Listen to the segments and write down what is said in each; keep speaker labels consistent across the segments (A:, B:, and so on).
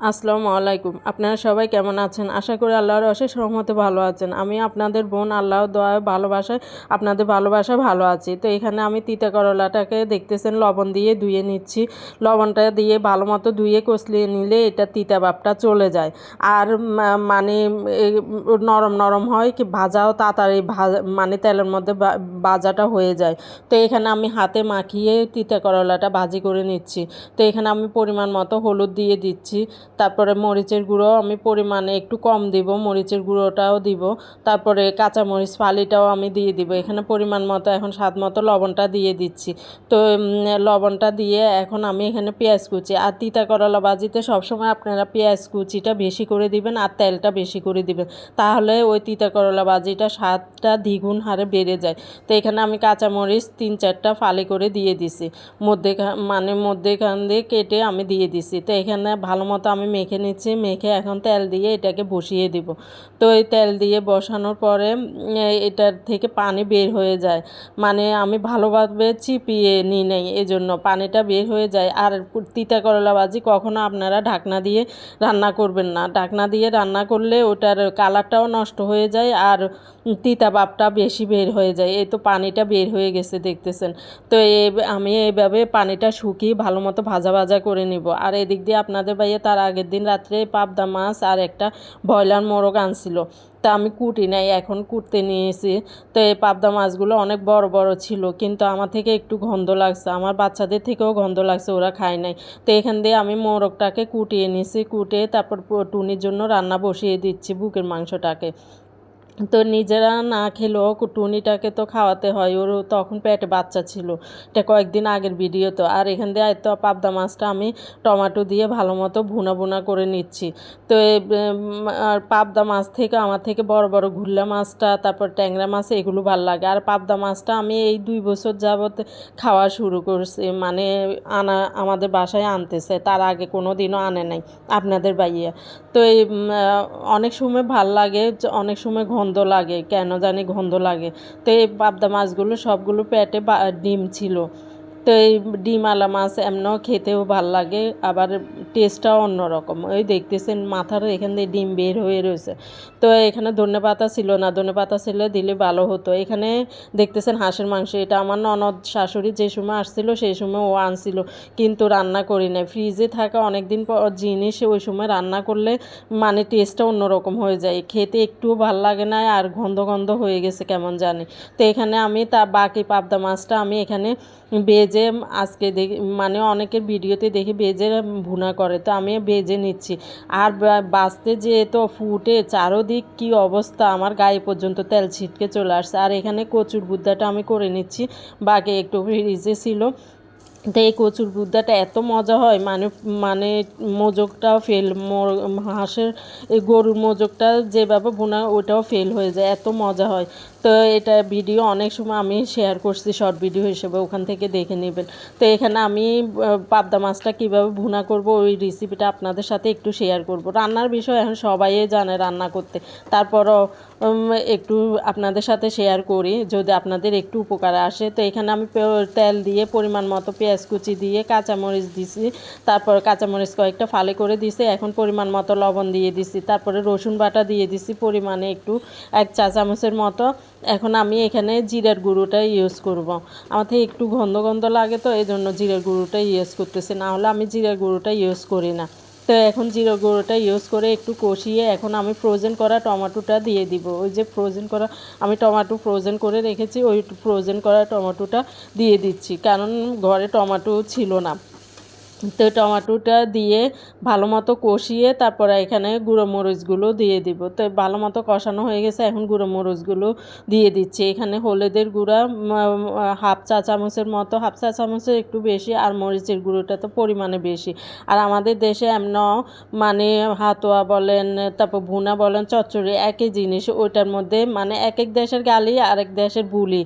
A: আসসালামু আলাইকুম। আপনারা সবাই কেমন আছেন? আশা করি আল্লাহর অশেষ রহমতে ভালো আছেন। আমি আপনাদের বোন, আল্লাহর দোয়া ভালোবাসায় আপনাদের ভালোবাসায় ভালো আছি। তো এখানে আমি তিতা করলাটাকে দেখতেছেন, লবণ দিয়ে ধুয়ে নিচ্ছি। লবণটা দিয়ে ভালো মতো ধুয়ে কষলিয়ে নিলে এটা তিতা ভাবটা চলে যায়। আর মানে নরম নরম হয় কি ভাজাও তাড়াতাড়ি ভাজা মানে তেলের মধ্যে ভাজাটা হয়ে যায়। তো এখানে আমি হাতে মাখিয়ে তিতা করলাটা ভাজি করে নিচ্ছি। তো এখানে আমি পরিমাণ মতো হলুদ দিয়ে দিচ্ছি। তারপরে মরিচের গুঁড়ো আমি পরিমাণে একটু কম দিব, মরিচের গুঁড়োটাও দিব। তারপরে কাঁচামরিচ ফালিটাও আমি দিয়ে দিব। এখানে পরিমাণ মতো এখন স্বাদ মতো লবণটা দিয়ে দিচ্ছি। তো লবণটা দিয়ে এখন আমি এখানে পেঁয়াজ কুচি। আর তিতা করলা বাজিতে সবসময় আপনারা পেঁয়াজ কুচিটা বেশি করে দিবেন আর তেলটা বেশি করে দিবেন। তাহলে ওই তিতা করলা বাজিটা স্বাদটা দ্বিগুণ হারে বেড়ে যায়। তো, এখানে আমি কাঁচামরিচ তিন চারটা ফালি করে দিয়ে দিছি। মধ্যে মানে মধ্যেখান দিয়ে কেটে আমি দিয়ে দিছি। তো, এখানে ভালো মতো আমি মেখে নিচ্ছি, মেখে এখন তেল দিয়ে এটাকে বসিয়ে দিব। তো এই তেল দিয়ে বসানোর পরে এটার থেকে পানি বের হয়ে যায়। মানে আমি ভালোভাবে চিপিয়ে নিই নাই, এজন্য পানিটা বের হয়ে যায়। আর তিতা করলা ভাজি কখনো আপনারা ঢাকনা দিয়ে রান্না করবেন না। ঢাকনা দিয়ে রান্না করলে ওটার কালারটাও নষ্ট হয়ে যায় আর তিতা ভাবটা বেশি বের হয়ে যায়। এই তো পানিটা বের হয়ে গেছে দেখতেছেন। তো আমি এইভাবে পানিটা শুকিয়ে ভালো মতো ভাজা ভাজা করে নিব। আর এদিক দিয়ে আপনাদের ভাইয়া তার আগের দিন রাত্রে পাবদা মাছ আর একটা ব্রয়লার মোরগ আনছিল। তা আমি কুটি নাই, এখন কুটতে নিয়েছি। তো এই পাবদা মাছগুলো অনেক বড় বড় ছিল, কিন্তু আমার থেকে একটু গন্ধ লাগছে। আমার বাচ্চাদের থেকেও গন্ধ লাগছে, ওরা খায় নাই। তো এখান দিয়ে আমি মোরগটাকে কুটিয়ে নিয়েছি কুটে তারপর টুনির জন্য রান্না বসিয়ে দিচ্ছি বুকের মাংসটাকে। তো নিজেরা না খেলেও টুনিটাকে তো খাওয়াতে হয়। ওর তখন পেটে বাচ্চা ছিল। এটা কয়েকদিন আগের ভিডিও তো। আর এখান দিয়ে তো পাবদা মাছটা আমি টমাটো দিয়ে ভালো মতো ভুনা ভুনা করে নিচ্ছি। তো আর পাবদা মাছ থেকে, আমার থেকে বড় বড় ঘুরলা মাছটা, তারপর ট্যাংরা মাছ, এগুলো ভালো লাগে। আর পাবদা মাছটা আমি এই দুই বছর যাবত খাওয়া শুরু করছি। মানে আনা, আমাদের বাসায় আনতেছে। তার আগে কোনো দিনও আনে নাই। আপনাদের বাইয়ে তো এই অনেক সময় ভালো লাগে, অনেক সময় গন্ধ লাগে, কেন জানি গন্ধ লাগে। তো এই পাবদা মাছগুলো, সবগুলো পেটে ডিম ছিল। তো এই ডিমওয়ালা মাছ এমনও খেতেও ভালো লাগে, আবার টেস্টটাও অন্যরকম। ওই দেখতেছেন মাথার এখান দিয়ে ডিম বের হয়ে রয়েছে। তো এখানে ধনে পাতা ছিল না ধনে পাতা ছিল দিলে ভালো হতো। এখানে দেখতেছেন হাঁসের মাংস, এটা আমার ননদ শাশুড়ি যে সময় আসছিল, সেই সময় ও আনছিল, কিন্তু রান্না করি নাই। ফ্রিজে থাকা অনেক দিন পর জিনিস ওই সময় রান্না করলে মানে টেস্টটা অন্যরকম হয়ে যায়। খেতে একটুও ভালো লাগে না আর গন্ধ গন্ধ হয়ে গেছে, কেমন জানি। তো এখানে আমি তা বাকি পাবদা মাছটা আমি এখানে বেজে আজকে দেখি মানে অনেকের ভিডিওতে দেখি বেজে ভুনা করে, তো আমি বেজে নিচ্ছি। আর বাঁচতে যে তো ফুটে, চারোদিক কি অবস্থা? আমার গায়ে পর্যন্ত তেল ছিটকে চলে আসছে। আর এখানে কচুর বুদ্ধাটা আমি করে নিচ্ছি। বাকি একটু ফ্রিজে ছিল। তো এই কচুর বুদ্ধাটা এত মজা হয় মানে মানে মোজকটাও ফেল হাঁসের, এই গরুর মোজকটা যেভাবে বোনা ওটাও ফেল হয়ে যায়। এত মজা হয়। তো এটা ভিডিও অনেক সময় আমি শেয়ার করছি শর্ট ভিডিও হিসেবে ওখান থেকে দেখে নেবেন। তো এখানে আমি পাবদা মাছটা কীভাবে ভুনা করব, ওই রেসিপিটা আপনাদের সাথে একটু শেয়ার করব। রান্নার বিষয় এখন সবাই জানে রান্না করতে। তারপরও একটু আপনাদের সাথে শেয়ার করি, যদি আপনাদের একটু উপকারে আসে। তো এখানে আমি তেল দিয়ে পরিমাণ মতো পেঁয়াজ কুচি দিয়ে কাঁচামরিচ দিছি। তারপর কাঁচামরিচ কয়েকটা ফালে করে দিছি, এখন পরিমাণ মতো লবণ দিয়ে দিছি। তারপরে রসুন বাটা দিয়ে দিছি, পরিমাণে একটু, এক চা চামচের মতো। এখন আমি এখানে জিরার গুঁড়োটা ইউজ করব। আমার থেকে একটু গন্ধ গন্ধ লাগে তো এই জন্য জিরার গুঁড়োটা ইউজ করতেছি। না হলে আমি জিরার গুঁড়োটা ইউজ করি না। তো এখন জিরা গুঁড়োটা ইউজ করে একটু কষিয়ে এখন আমি ফ্রোজেন করা টমেটোটা দিয়ে দিব। ওই যে ফ্রোজেন করা, আমি টমেটো ফ্রোজেন করে রেখেছি, ওই ফ্রোজেন করা টমেটোটা দিয়ে দিচ্ছি। কারণ ঘরে টমেটো ছিল না। তো টমেটোটা দিয়ে ভালো মতো কষিয়ে তারপরে এখানে গুঁড়ো মরিচগুলো দিয়ে দিব। তো ভালো মতো কষানো হয়ে গেছে, এখন গুঁড়ো মরিচগুলো দিয়ে দিচ্ছি। এখানে হলুদের গুঁড়া হাফ চা চামচের মতো, হাফ চা চামচের একটু বেশি আর মরিচের গুঁড়োটা তো পরিমাণে বেশি। আর আমাদের দেশে এমন মানে হাতোয়া বলেন, তারপর ভুনা বলেন, চচ্চড়ি একই জিনিস, ওইটার মধ্যে মানে এক এক দেশের গালি, আরেক দেশের বুলি।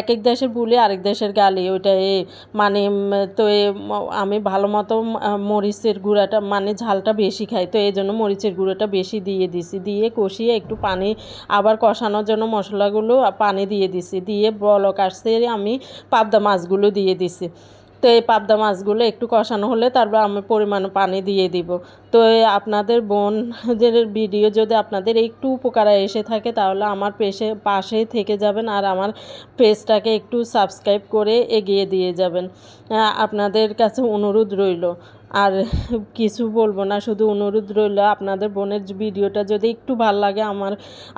A: এক এক দেশের বুলি, আরেক দেশের গালি ওইটা এ মানে তো আমি ভালো মতো মরিচের গুঁড়াটা মানে ঝালটা বেশি খাই। তো এই জন্য মরিচের গুঁড়োটা বেশি দিয়ে দিছি। দিয়ে কষিয়ে একটু পানি, আবার কষানোর জন্য মশলাগুলো পানি দিয়ে দিছি। দিয়ে বলক আসছে, আমি পাবদা মাছগুলো দিয়ে দিছি। তো এই পাবদা মাছগুলো একটু কষানো হলে তারপর আমি পরিমাণ পানি দিয়ে দিব। তো আপনাদের বোনদের ভিডিও যদি আপনাদের একটু উপকারে এসে থাকে তাহলে আমার পেশে পাশে থেকে যাবেন আর আমার পেজটাকে একটু সাবস্ক্রাইব করে এগিয়ে দিয়ে যাবেন। আপনাদের কাছে অনুরোধ রইল। আর কিছু বলব না, শুধু অনুরোধ রইল আপনাদের বোনের ভিডিওটা যদি একটু ভালো লাগে, আমার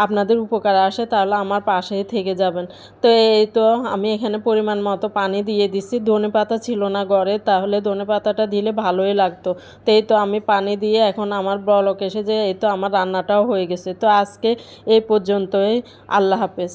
A: আপনাদের উপকার আসে তাহলে আমার পাশেই থেকে যাবেন। তো এই তো আমি এখানে পরিমাণ মতো পানি দিয়ে দিছি, ধনে পাতা ছিল না ঘরে, তাহলে ধনে পাতাটা দিলে ভালোই লাগতো। তো এই তো আমি পানি দিয়ে এখন আমার ব্লক এসে যে এই তো আমার রান্নাটাও হয়ে গেছে। তো আজকে এই পর্যন্তই, আল্লাহ হাফেজ।